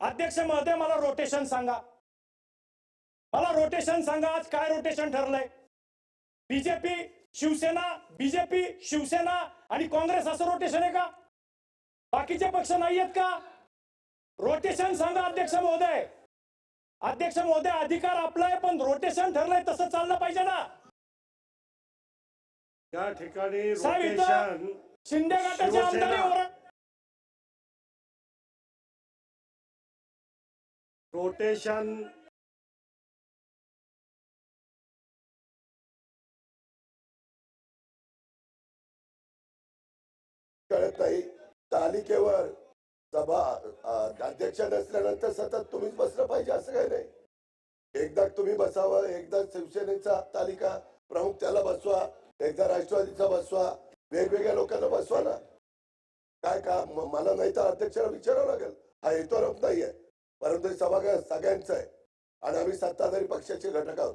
अध्यक्ष महोदय मला रोटेशन सांगा. मला रोटेशन सांगा आज काय रोटेशन ठरलंय? बीजेपी शिवसेना बीजेपी शिवसेना आणि काँग्रेस असं रोटेशन आहे का? बाकीचे पक्ष नाही आहेत का? रोटेशन सांगा अध्यक्ष महोदय. अध्यक्ष महोदय अधिकार आपला आहे पण रोटेशन ठरलंय तसं चाललं पाहिजे ना. या ठिकाणी साहेब इथं रोटेशन शिंदे गटाच्या शिवसेना. रोटेशन कळत नाही तालिकेवर सभा अध्यक्ष नसल्यानंतर सतत तुम्हीच बसलं पाहिजे असं काही नाही. एकदा तुम्ही बसावं एकदा शिवसेनेचा तालिका प्रमुख त्याला बसवा एकदा राष्ट्रवादीचा बसवा वेगवेगळ्या लोकांना बसवा ना. काय का मला नाही तर अध्यक्षाला विचारावं लागेल. हा हेतोरप नाही आहे परंतु सभागृह सगळ्यांचं आहे. आणि आम्ही सत्ताधारी पक्षाचे घटक आहोत.